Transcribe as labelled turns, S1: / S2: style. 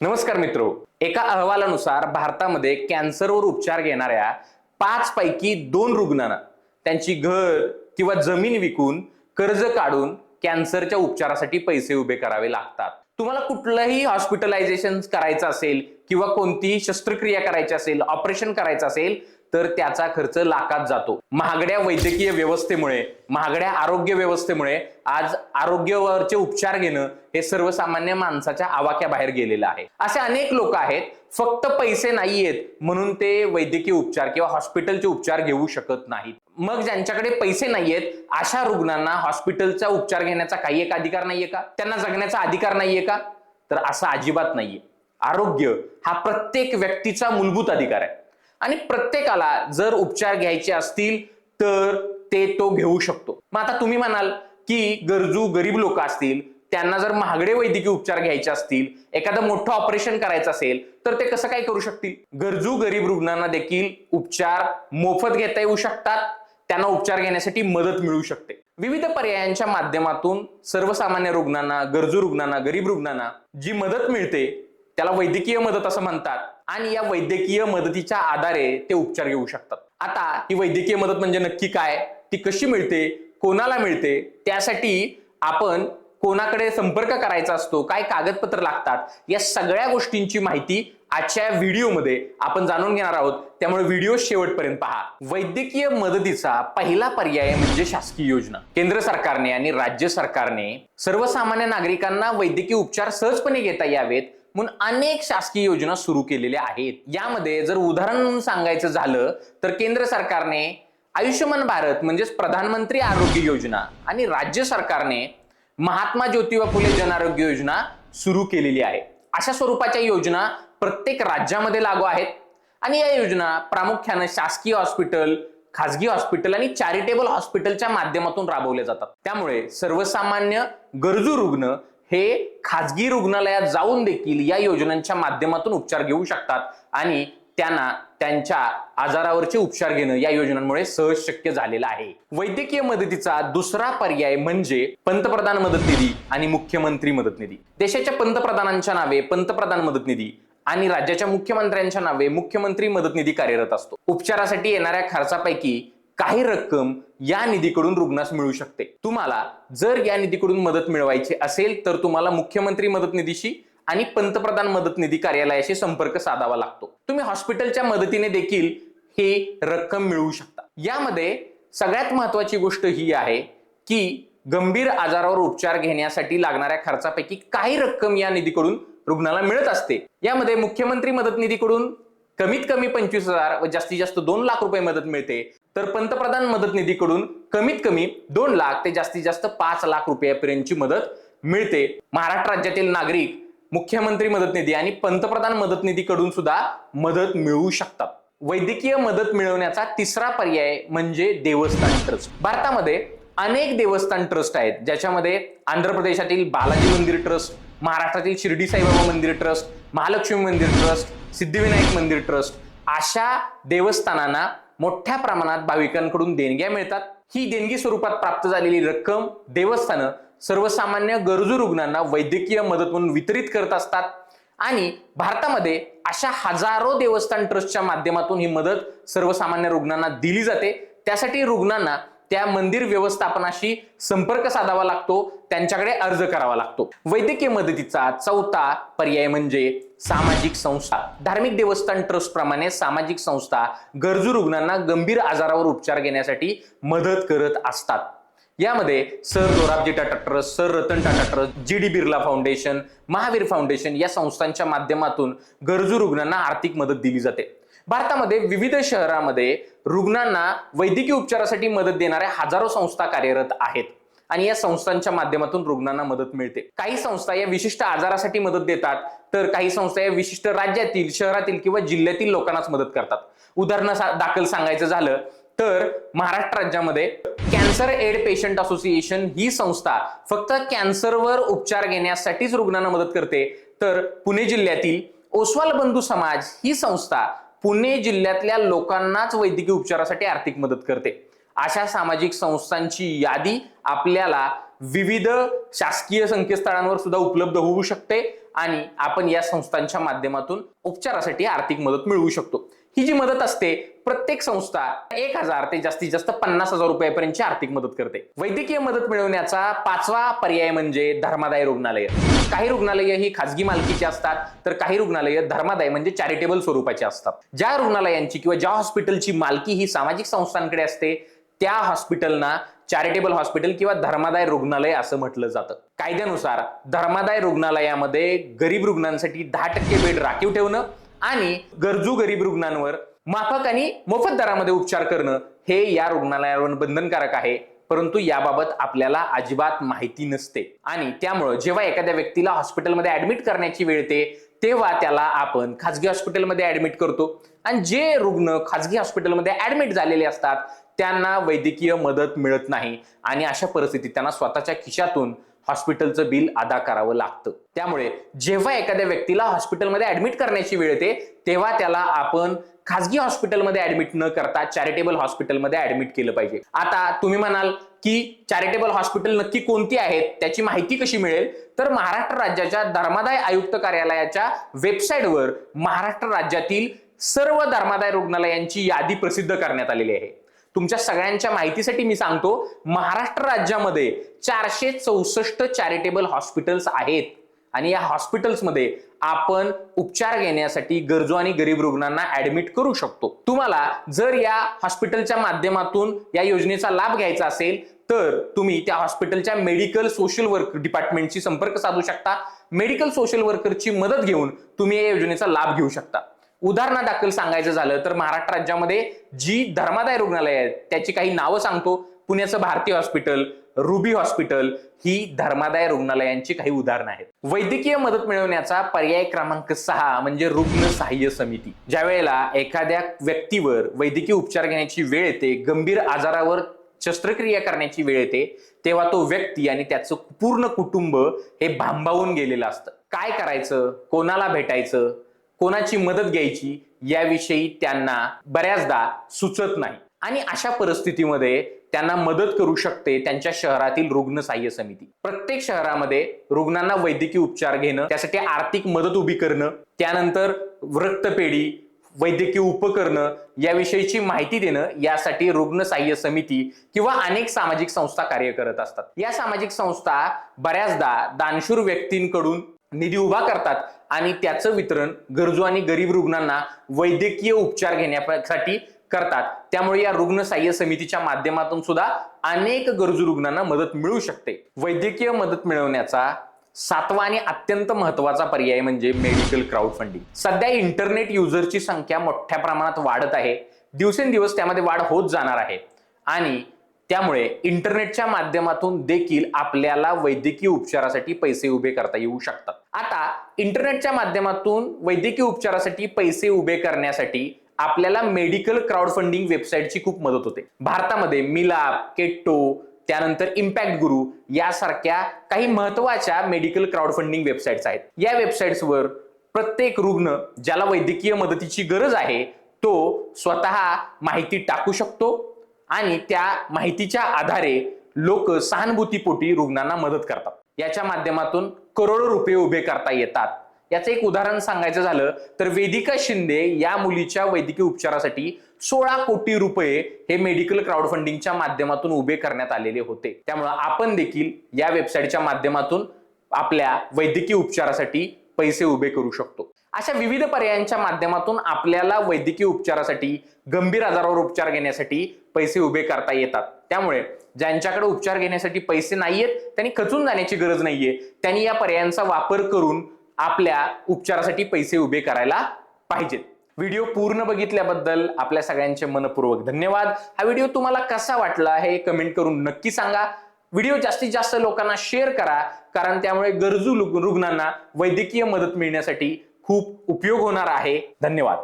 S1: नमस्कार मित्रो. एका अहवालानुसार भारतामध्ये कॅन्सरवर उपचार घेणाऱ्या पाच पैकी दोन रुग्णांना त्यांची घर किंवा जमीन विकून कर्ज काढून कॅन्सरच्या उपचारासाठी पैसे उभे करावे लागतात. तुम्हाला कुठलंही हॉस्पिटलायझेशन करायचं असेल किंवा कोणतीही शस्त्रक्रिया करायची असेल ऑपरेशन करायचं असेल तर त्याचा खर्च लाखात जातो. महागड्या वैद्यकीय व्यवस्थेमुळे महागड्या आरोग्य व्यवस्थेमुळे आज आरोग्यावरचे उपचार घेणं हे सर्वसामान्य माणसाच्या आवाक्याबाहेर गेलेलं आहे. असे अनेक लोक आहेत फक्त पैसे नाहीयेत म्हणून ते वैद्यकीय उपचार किंवा हॉस्पिटलचे उपचार घेऊ शकत नाहीत. मग ज्यांच्याकडे पैसे नाहीयेत अशा रुग्णांना हॉस्पिटलचा उपचार घेण्याचा काही एक अधिकार नाहीये का? त्यांना जगण्याचा अधिकार नाहीये का? तर असं अजिबात नाहीये. आरोग्य हा प्रत्येक व्यक्तीचा मूलभूत अधिकार आहे. आणि प्रत्येकाला जर उपचार घ्यायचे असतील तर ते तो घेऊ शकतो. मग आता तुम्ही म्हणाल की गरजू गरीब लोक असतील त्यांना जर महागडे वैद्यकीय उपचार घ्यायचे असतील एखादं मोठं ऑपरेशन करायचं असेल तर ते कसं काय करू शकतील? गरजू गरीब रुग्णांना देखील उपचार मोफत घेता येऊ शकतात. त्यांना उपचार घेण्यासाठी मदत मिळू शकते. विविध पर्यायांच्या माध्यमातून सर्वसामान्य रुग्णांना गरजू रुग्णांना गरीब रुग्णांना जी मदत मिळते त्याला वैद्यकीय मदत असं म्हणतात. आणि या वैद्यकीय मदतीच्या आधारे ते उपचार घेऊ शकतात. आता ही वैद्यकीय मदत म्हणजे नक्की काय? ती कशी मिळते? कोणाला मिळते? त्यासाठी आपण कोणाकडे संपर्क करायचा असतो? काय कागदपत्र लागतात? या सगळ्या गोष्टींची माहिती आजच्या व्हिडिओमध्ये आपण जाणून घेणार आहोत. त्यामुळे व्हिडिओ शेवटपर्यंत पहा. वैद्यकीय मदतीचा पहिला पर्याय म्हणजे शासकीय योजना. केंद्र सरकारने आणि राज्य सरकारने सर्वसामान्य नागरिकांना वैद्यकीय उपचार सहजपणे घेता यावेत. म्हणून अनेक शासकीय योजना सुरू केलेल्या आहेत. यामध्ये जर उदाहरण म्हणून सांगायचं झालं तर केंद्र सरकारने आयुष्यमान भारत म्हणजेच प्रधानमंत्री आरोग्य योजना आणि राज्य सरकारने महात्मा ज्योतिबा फुले जन आरोग्य योजना सुरू केलेली आहे. अशा स्वरूपाच्या योजना प्रत्येक राज्यामध्ये लागू आहेत. आणि या योजना प्रामुख्याने शासकीय हॉस्पिटल खासगी हॉस्पिटल आणि चॅरिटेबल हॉस्पिटलच्या माध्यमातून राबवल्या जातात. त्यामुळे सर्वसामान्य गरजू रुग्ण हे खाजगी रुग्णालयात जाऊन देखील या योजनांच्या माध्यमातून उपचार घेऊ शकतात आणि त्यांना त्यांच्या आजारावरचे उपचार घेणं या योजनांमुळे सहज शक्य झालेलं आहे. वैद्यकीय मदतीचा दुसरा पर्याय म्हणजे पंतप्रधान मदत निधी आणि मुख्यमंत्री मदत निधी. देशाच्या पंतप्रधानांच्या नावे पंतप्रधान मदत निधी आणि राज्याच्या मुख्यमंत्र्यांच्या नावे मुख्यमंत्री मदत निधी कार्यरत असतो. उपचारासाठी येणाऱ्या खर्चापैकी काही रक्कम या निधीकडून रुग्णास मिळू शकते. तुम्हाला जर या निधीकडून मदत मिळवायची असेल तर तुम्हाला मुख्यमंत्री मदत निधीशी आणि पंतप्रधान मदत निधी कार्यालयाशी संपर्क साधावा लागतो. तुम्ही हॉस्पिटलच्या मदतीने देखील ही रक्कम मिळवू शकता. यामध्ये सगळ्यात महत्वाची गोष्ट ही आहे की गंभीर आजारावर उपचार घेण्यासाठी लागणाऱ्या खर्चापैकी काही रक्कम या निधीकडून रुग्णाला मिळत असते. यामध्ये मुख्यमंत्री मदत निधीकडून कमीत कमी पंचवीस हजार व जास्तीत जास्त दोन लाख रुपये मदत मिळते. तर पंतप्रधान मदत निधीकडून कमीत कमी दोन लाख ते जास्तीत जास्त पाच लाख रुपयापर्यंतची मदत मिळते. महाराष्ट्र राज्यातील नागरिक मुख्यमंत्री मदत निधी आणि पंतप्रधान मदत निधीकडून सुद्धा मदत मिळवू शकतात. वैद्यकीय मदत मिळवण्याचा तिसरा पर्याय म्हणजे देवस्थान ट्रस्ट. भारतामध्ये अनेक देवस्थान ट्रस्ट आहेत ज्याच्यामध्ये आंध्र प्रदेशातील बालाजी मंदिर ट्रस्ट महाराष्ट्रातील शिर्डी साईबाबा मंदिर ट्रस्ट महालक्ष्मी मंदिर ट्रस्ट सिद्धिविनायक मंदिर ट्रस्ट अशा देवस्थानांना मोठ्या प्रमाणात भाविकांकडून देणग्या मिळतात. ही देणगी स्वरूपात प्राप्त झालेली रक्कम देवस्थानं सर्वसामान्य गरजू रुग्णांना वैद्यकीय मदत म्हणून वितरित करत असतात. आणि भारतामध्ये अशा हजारो देवस्थान ट्रस्टच्या माध्यमातून ही मदत सर्वसामान्य रुग्णांना दिली जाते. त्यासाठी रुग्णांना त्या मंदिर व्यवस्थापनाशी संपर्क साधावा लागतो त्यांच्याकडे अर्ज करावा लागतो. वैद्यकीय मदतीचा चौथा पर्याय म्हणजे सामाजिक संस्था. धार्मिक देवस्थान ट्रस्ट प्रमाणे सामाजिक संस्था गरजू रुग्णांना गंभीर आजारावर उपचार घेण्यासाठी मदत करत असतात. यामध्ये sir Dorabji Tata trust sir Ratan Tata trust G D Birla foundation Mahavir foundation या संस्थांच्या माध्यमातून गरजू रुग्णांना आर्थिक मदत दिली जाते. भारतामध्ये विविध शहरामध्ये रुग्णांना वैद्यकीय उपचारासाठी मदत देणाऱ्या हजारो संस्था कार्यरत आहेत. आणि या संस्थांच्या माध्यमातून रुग्णांना मदत मिळते. काही संस्था या विशिष्ट आजारासाठी मदत देतात तर काही संस्था या विशिष्ट राज्यातील शहरातील किंवा जिल्ह्यातील लोकांनाच मदत करतात. उदाहरण दाखल सांगायचं झालं तर महाराष्ट्र राज्यामध्ये कॅन्सर एड पेशंट असोसिएशन ही संस्था फक्त कॅन्सरवर उपचार घेण्यासाठीच रुग्णांना मदत करते तर पुणे जिल्ह्यातील ओस्वाल बंधू समाज ही संस्था पुणे जिल्ह्यातल्या लोकांनाच वैद्यकीय उपचारासाठी आर्थिक मदत करते. अशा सामाजिक संस्थांची यादी आपल्याला विविध शासकीय संकेतस्थळांवर सुद्धा उपलब्ध होऊ शकते आणि आपण या संस्थांच्या माध्यमातून उपचारासाठी आर्थिक मदत मिळवू शकतो. ही जी मदत असते प्रत्येक संस्था एक हजार ते जास्तीत जास्त पन्नास हजार रुपयापर्यंतची आर्थिक मदत करते. वैद्यकीय मदत मिळवण्याचा पाचवा पर्याय म्हणजे धर्मादाय रुग्णालय. काही रुग्णालय ही खाजगी मालकीची असतात तर काही रुग्णालय धर्मादाय म्हणजे चॅरिटेबल स्वरूपाची असतात. ज्या रुग्णालयांची किंवा ज्या हॉस्पिटलची मालकी ही सामाजिक संस्थांकडे असते त्या हॉस्पिटलना चॅरिटेबल हॉस्पिटल किंवा धर्मादाय रुग्णालय असं म्हटलं जातं. कायद्यानुसार धर्मादाय रुग्णालयामध्ये गरीब रुग्णांसाठी दहा टक्के बेड राखीव ठेवणं आणि गरजू गरीब रुग्णांवर माफक आणि मोफत दरामध्ये उपचार करणं हे या रुग्णालयावर बंधनकारक आहे. परंतु याबाबत आपल्याला अजिबात माहिती नसते. आणि त्यामुळं जेव्हा एखाद्या व्यक्तीला हॉस्पिटलमध्ये ऍडमिट करण्याची वेळ येते तेव्हा त्याला आपण खाजगी हॉस्पिटलमध्ये ऍडमिट करतो. आणि जे रुग्ण खाजगी हॉस्पिटलमध्ये ऍडमिट झालेले असतात त्यांना वैद्यकीय मदत मिळत नाही. आणि अशा परिस्थितीत त्यांना स्वतःच्या खिशातून हॉस्पिटलचं बिल अदा करावं लागतं. त्यामुळे जेव्हा एखाद्या व्यक्तीला हॉस्पिटलमध्ये ऍडमिट करण्याची वेळ येते तेव्हा त्याला आपण खाजगी हॉस्पिटलमध्ये ऍडमिट न करता चॅरिटेबल हॉस्पिटलमध्ये ऍडमिट केलं पाहिजे. आता तुम्ही म्हणाल की चॅरिटेबल हॉस्पिटल नक्की कोणती आहेत त्याची माहिती कशी मिळेल? तर महाराष्ट्र राज्याच्या धर्मादाय आयुक्त कार्यालयाच्या वेबसाईटवर महाराष्ट्र राज्यातील सर्व धर्मादाय रुग्णालयांची यादी प्रसिद्ध करण्यात आलेली आहे. तुमच्या सगळ्यांच्या माहितीसाठी मी सांगतो महाराष्ट्र राज्यामध्ये चारशे चौसष्ट चॅरिटेबल हॉस्पिटल्स आहेत. आणि या हॉस्पिटल्समध्ये आपण उपचार घेण्यासाठी गरजू आणि गरीब रुग्णांना ऍडमिट करू शकतो. तुम्हाला जर या हॉस्पिटलच्या माध्यमातून या योजनेचा लाभ घ्यायचा असेल तर तुम्ही त्या हॉस्पिटलच्या मेडिकल सोशल वर्क डिपार्टमेंटशी संपर्क साधू शकता. मेडिकल सोशल वर्करची मदत घेऊन तुम्ही या योजनेचा लाभ घेऊ शकता. उदाहरणादाखल सांगायचं झालं तर महाराष्ट्र राज्यामध्ये जी धर्मादाय रुग्णालय आहेत त्याची काही नावं सांगतो. पुण्याचं भारतीय हॉस्पिटल रुबी हॉस्पिटल ही धर्मादाय रुग्णालयांची काही उदाहरणं आहेत. वैद्यकीय मदत मिळवण्याचा पर्याय क्रमांक सहा म्हणजे रुग्ण सहाय्य समिती. ज्या वेळेला एखाद्या व्यक्तीवर वैद्यकीय उपचार घेण्याची वेळ येते गंभीर आजारावर शस्त्रक्रिया करण्याची वेळ येते तेव्हा तो व्यक्ती आणि त्याचं पूर्ण कुटुंब हे भांबावून गेलेलं असतं. काय करायचं? कोणाला भेटायचं? कोणाची मदत घ्यायची याविषयी त्यांना बऱ्याचदा सुचत नाही. आणि अशा परिस्थितीमध्ये त्यांना मदत करू शकते त्यांच्या शहरातील रुग्ण सहाय्य समिती. प्रत्येक शहरामध्ये रुग्णांना वैद्यकीय उपचार घेणं त्यासाठी आर्थिक मदत उभी करणं त्यानंतर रक्तपेढी वैद्यकीय उपकरणं याविषयीची माहिती देणं यासाठी रुग्ण सहाय्य समिती किंवा अनेक सामाजिक संस्था कार्य करत असतात. या सामाजिक संस्था बऱ्याचदा दानशूर व्यक्तींकडून निधी उभा करतात. आणि त्याचं वितरण गरजू आणि गरीब रुग्णांना वैद्यकीय उपचार घेण्यासाठी करतात. त्यामुळे या रुग्ण सहाय्य समितीच्या माध्यमातून सुद्धा अनेक गरजू रुग्णांना मदत मिळू शकते. वैद्यकीय मदत मिळवण्याचा सातवा आणि अत्यंत महत्त्वाचा पर्याय म्हणजे मेडिकल क्राऊड फंडिंग सध्या इंटरनेट युजरची संख्या मोठ्या प्रमाणात वाढत आहे. दिवसेंदिवस त्यामध्ये वाढ होत जाणार आहे. आणि त्यामुळे इंटरनेटच्या माध्यमातून देखील आपल्याला वैद्यकीय उपचारासाठी पैसे उभे करता येऊ शकतात. आता इंटरनेटच्या माध्यमातून वैद्यकीय उपचारासाठी पैसे उभे करण्यासाठी आपल्याला मेडिकल क्राऊड फंडिंग वेबसाईटची खूप मदत होते. भारतामध्ये मिलाप केट्टो त्यानंतर इम्पॅक्ट गुरु यासारख्या काही महत्त्वाच्या मेडिकल क्राऊड फंडिंग वेबसाईट्स आहेत. या वेबसाईट्सवर प्रत्येक रुग्ण ज्याला वैद्यकीय मदतीची गरज आहे तो स्वतः माहिती टाकू शकतो आणि त्या माहितीच्या आधारे लोक सहानुभूतीपोटी रुग्णांना मदत करतात. याच्या माध्यमातून करोडो रुपये उभे करता येतात. याचं एक उदाहरण सांगायचं झालं तर वेदिका शिंदे या मुलीच्या वैद्यकीय उपचारासाठी सोळा कोटी रुपये हे मेडिकल क्राऊड फंडिंगच्या माध्यमातून उभे करण्यात आलेले होते. त्यामुळे आपण देखील या वेबसाईटच्या माध्यमातून आपल्या वैद्यकीय उपचारासाठी पैसे उभे करू शकतो. अशा विविध पर्यायांच्या माध्यमातून आपल्याला वैद्यकीय उपचारासाठी गंभीर आजारावर उपचार घेण्यासाठी पैसे उभे करता येतात. त्यामुळे ज्यांच्याकडे उपचार घेण्यासाठी पैसे नाहीयेत त्यांनी खचून जाण्याची गरज नाहीये. त्यांनी या पर्यायांचा वापर करून आपल्या उपचारासाठी पैसे उभे करायला पाहिजेत. व्हिडिओ पूर्ण बघितल्याबद्दल आपल्या सगळ्यांचे मनपूर्वक धन्यवाद. हा व्हिडिओ तुम्हाला कसा वाटला हे कमेंट करून नक्की सांगा. व्हिडिओ जास्तीत जास्त लोकांना शेअर करा कारण त्यामुळे गरजू रुग्णांना वैद्यकीय मदत मिळण्यासाठी खूप उपयोग होणार आहे. धन्यवाद.